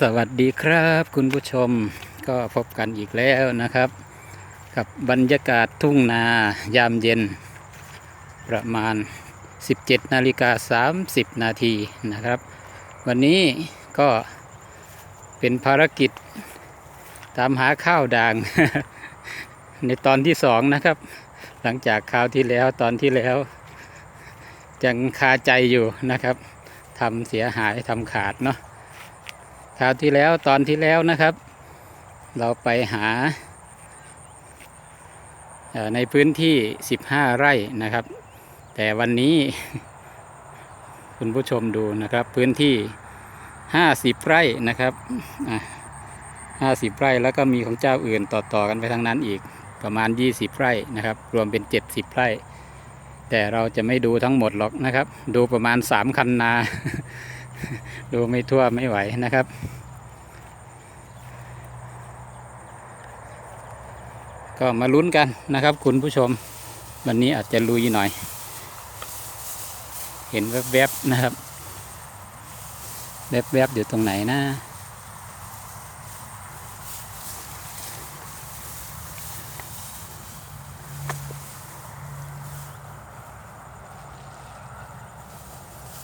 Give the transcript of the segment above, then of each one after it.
สวัสดีครับคุณผู้ชมก็พบกันอีกแล้วนะครับ กับบรรยากาศทุ่งนายามเย็น ประมาณ 17นาฬิกา30 นาทีนะครับ วันนี้ก็เป็นภารกิจตามหาข้าวด่าง ในตอนที่สองนะครับ หลังจากคราวที่แล้วตอนที่แล้วยังคาใจอยู่นะครับทำเสียหายทำขาดเนาะ คราวที่แล้วตอนที่แล้วนะครับ เราไปหาในพื้นที่ 15 ไร่นะครับ แต่วันนี้คุณผู้ชมดูนะครับพื้นที่ 50 ไร่นะครับ50 ไร่แล้วก็มีของเจ้าอื่นต่อๆกันไปทางนั้นอีกประมาณ 20 ไร่นะครับ รวมเป็น 70 ไร่ แต่เราจะไม่ดูทั้งหมดหรอกนะครับ ดูประมาณ 3 คันนา ดูไม่ทั่วไม่ไหวนะครับ ก็มาลุ้นกันนะครับคุณผู้ชม วันนี้อาจจะลุยหน่อย เห็นแวบๆนะครับ แวบๆอยู่ตรงไหนนะ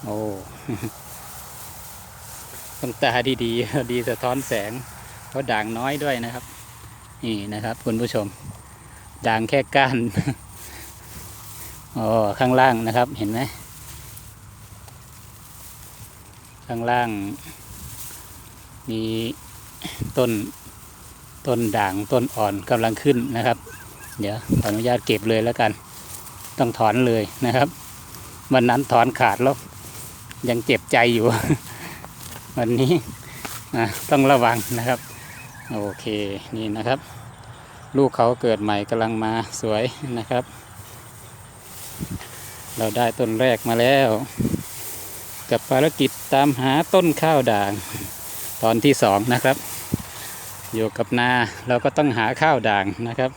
โอ้ ต้องตาดีๆดีสะท้อนแสงเพราะด่างน้อยด้วยนะครับ นี่นะครับ คุณผู้ชม ด่างแค่ก้านอ๋อข้างล่างนะครับ เห็นไหมข้างล่าง มีต้นต้นด่างต้นอ่อนกำลังขึ้นนะครับ เดี๋ยวขออนุญาตเก็บเลยแล้วกัน ต้องถอนเลยนะครับ วันนั้นถอนขาดแล้ว ยังเจ็บใจอยู่ วันนี้อะต้องระวังนะครับ โอเคนี่นะครับ ลูกเขาเกิดใหม่กำลังมาสวยนะครับ เราได้ต้นแรกมาแล้ว กับภารกิจตามหาต้นข้าวด่าง ตอนที่สองนะครับ อยู่กับนาเราก็ต้องหาข้าวด่างนะครับ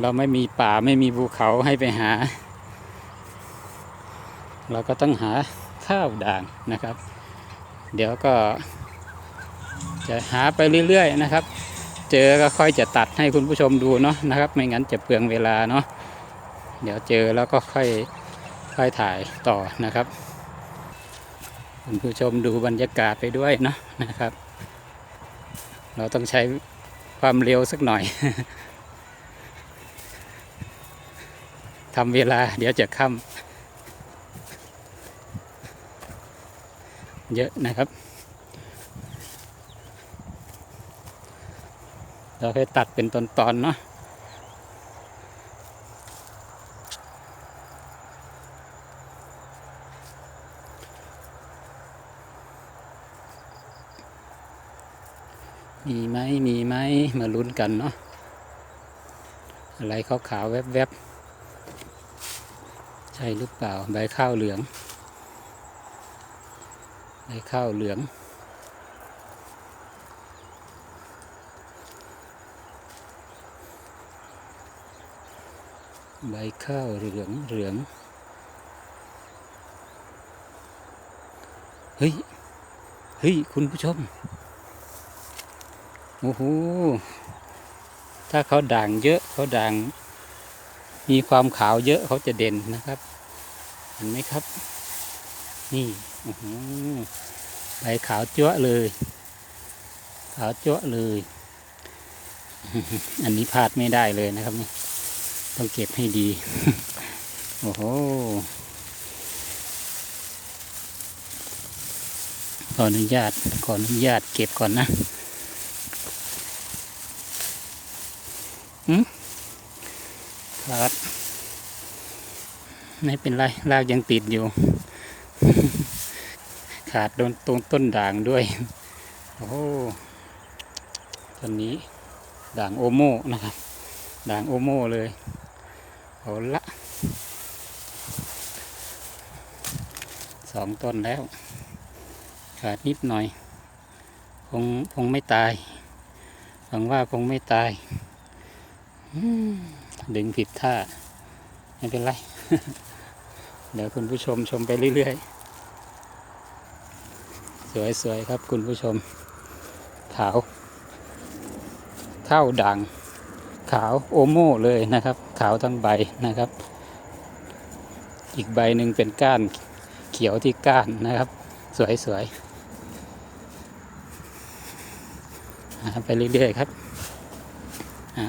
เราไม่มีป่าไม่มีภูเขาให้ไปหา เราก็ต้องหา ข้าวด่างนะครับ เดี๋ยวก็จะหาไปเรื่อยๆนะครับ เจอก็ค่อยจะตัดให้คุณผู้ชมดูเนาะนะครับ ไม่งั้นจะเปลืองเวลาเนาะเดี๋ยวเจอแล้วก็ค่อยค่อยถ่ายต่อนะครับ คุณผู้ชมดูบรรยากาศไปด้วยเนาะนะครับ เราต้องใช้ความเร็วสักหน่อยทำเวลาเดี๋ยวจะค่ำ เยอะนะครับ เราให้ตัดเป็นตอนๆเนาะมีไหมมีไหมมาลุ้นกันเนาะอะไรขาวๆแวบๆ ใช่หรือเปล่า ใบข้าวเหลือง ใบข้าวเหลือง ใบข้าวเหลืองเหลือง เฮ้ย เฮ้ย คุณผู้ชม โอ้โห ถ้าเขาด่างเยอะเขาด่าง มีความขาวเยอะเขาจะเด่นนะครับ เห็นไหมครับ นี่ใบขาวจั๊วเลย ขาวจั๊วเลย อันนี้พลาดไม่ได้เลยนะครับนี่ต้องเก็บให้ดี โอ้โห ขออนุญาต ขออนุญาตเก็บก่อนนะหืมขาดไม่เป็นไร รากยังติดอยู่าดโดนตรงต้นด่างด้วย โอ้โหต้นนี้ด่างโอโมนะครับ ด่างโอโมเลยเอาละสองต้นแล้ว ขาดนิดหน่อย คงคงไม่ตาย หวังว่าคงไม่ตาย ดึงผิดท่า ไม่เป็นไร เดี๋ยวคุณผู้ชมชมไปเรื่อยๆ สวยๆครับคุณผู้ชม ขาวเข้าด่าง ขาวโอโม่เลยนะครับ ขาวทั้งใบนะครับ อีกใบหนึ่งเป็นก้านเขียวที่ก้านนะครับ สวยๆไปเรื่อยๆครับ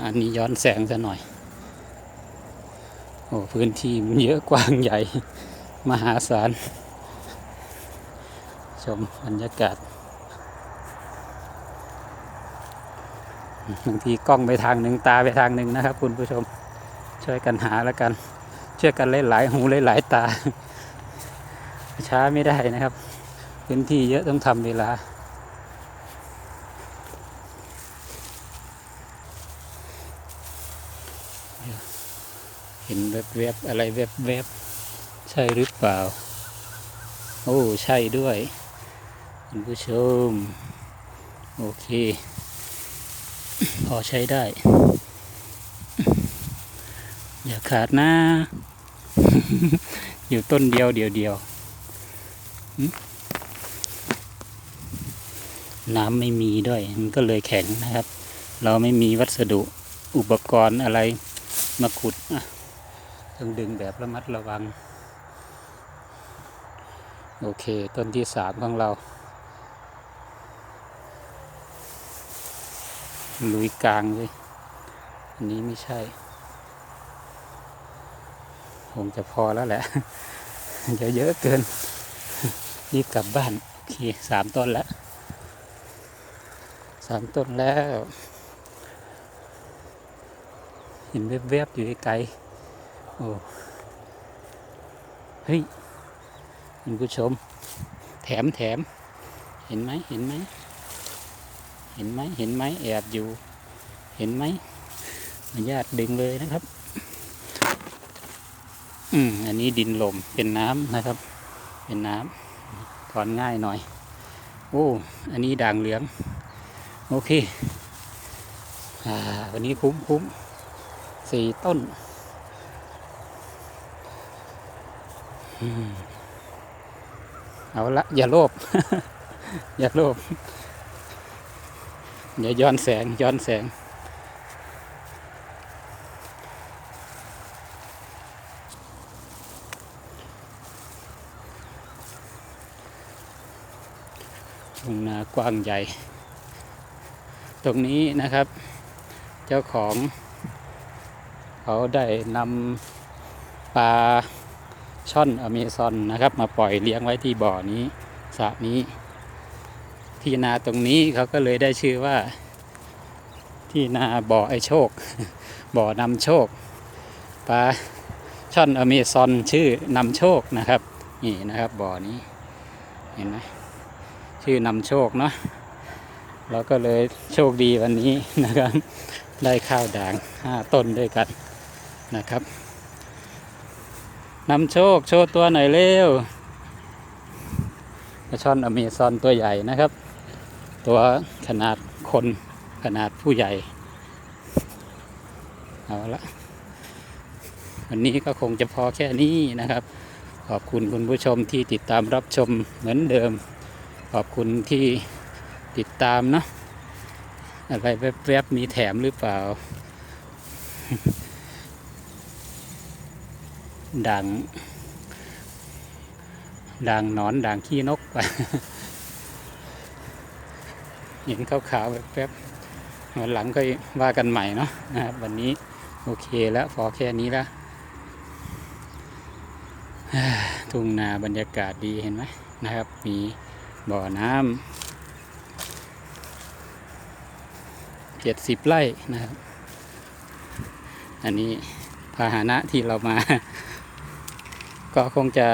อันนี้ย้อนแสงซะหน่อย โอ้พื้นที่มันเยอะกว้างใหญ่ มหาศาล ชมบรรยากาศบางทีกล้องไปทางหนึ่งตาไปทางหนึ่งนะครับ คุณผู้ชมช่วยกันหาแล้วกันช่วยกันเล่นหลายๆหูเล่นหลายๆตา ช้าไม่ได้นะครับพื้นที่เยอะต้องทำเวลา เห็นแวบๆอะไรแวบๆใช่หรือเปล่า โอ้ ใช่ด้วย คุณผู้ชม โอเค พอใช้ได้ อย่าขาดนะ อยู่ต้นเดียวเดียวเดียวน้ำไม่มีด้วย มันก็เลยแข็งนะครับ เราไม่มีวัสดุอุปกรณ์อะไรมาขุดอะต้องดึงแบบระมัดระวัง โอเค ต้นที่สามของเรา ลุยกลางเลย อันนี้ไม่ใช่คงจะพอแล้วแหละ เดี๋ยวเยอะเกิน รีบกลับบ้าน โอเคสามต้นแล้ว สามต้นแล้ว เห็นแวบๆอยู่ไกลๆโอ้ เฮ้ยคุณผู้ชม แถมแถม เห็นไหมเห็นไหม เห็นไหมเห็นไหมแอบอยู่ เห็นไหมอนุญาตดึงเลยนะครับ อืมอันนี้ดินลมเป็นน้ำนะครับ เป็นน้ำถอนง่ายหน่อย โอ้ อันนี้ด่างเหลือง โอเค อ่า วันนี้คุ้มคุ้มสี่ต้นอืมเอาละ อย่าโลภ อย่าโลภ เดี๋ยวย้อนแสงย้อนแสง ทุ่งนากว้างใหญ่ ตรงนี้นะครับ เจ้าของ เขาได้นำปลาช่อนอเมซอนนะครับ มาปล่อยเลี้ยงไว้ที่บ่อนี้สระนี้ ที่นาตรงนี้เขาก็เลยได้ชื่อว่า ที่นาบ่อไอโชค บ่อนำโชคปลาช่อนอเมซอนชื่อนำโชคนะครับนี่นะครับบ่อนี้เห็นไหมชื่อนำโชคเนาะเราก็เลยโชคดีวันนี้นะครับ ได้ข้าวด่างห้าต้นด้วยกันนะครับนำโชคโชว์ตัวหน่อยเร็วปลาช่อนอเมซอนตัวใหญ่นะครับ ตัวขนาดคนขนาดผู้ใหญ่ เอาละวันนี้ก็คงจะพอแค่นี้นะครับ ขอบคุณคุณผู้ชมที่ติดตามรับชมเหมือนเดิม ขอบคุณที่ติดตามเนาะอะไรแวบๆมีแถมหรือเปล่าด่างด่างนอนด่างขี้นกไป ห็นขาวๆแวบๆวันหลังก็ว่ากันใหม่เนาะนะครับวันนี้โอเคแล้วพอแค่นี้แล้วทุ่งนาบรรยากาศดีเห็นไหมนะครับ มีบ่อน้ำเจ็ดสิบไร่นะครับ อันนี้พาหนะที่เรามา ก็คงจะ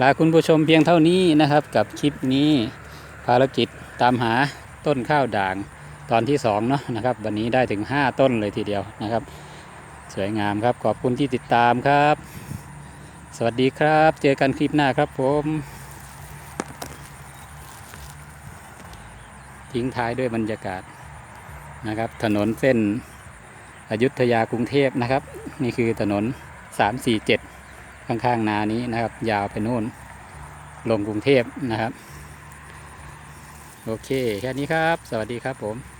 ลาคุณผู้ชมเพียงเท่านี้นะครับ กับคลิปนี้ภารกิจตามหา ต้นข้าวด่างตอนที่สองเนาะนะครับ วันนี้ได้ถึง 5 ต้นเลยทีเดียวนะครับ สวยงามครับขอบคุณที่ติดตามครับ สวัสดีครับ เจอกันคลิปหน้าครับผมทิ้งท้ายด้วยบรรยากาศนะครับ ถนนเส้นอยุธยากรุงเทพนะครับ นี่คือถนน 347 ข้างๆนานี้นะครับ ยาวไปโน่น ลงกรุงเทพนะครับ โอเค แค่นี้ครับ สวัสดีครับผม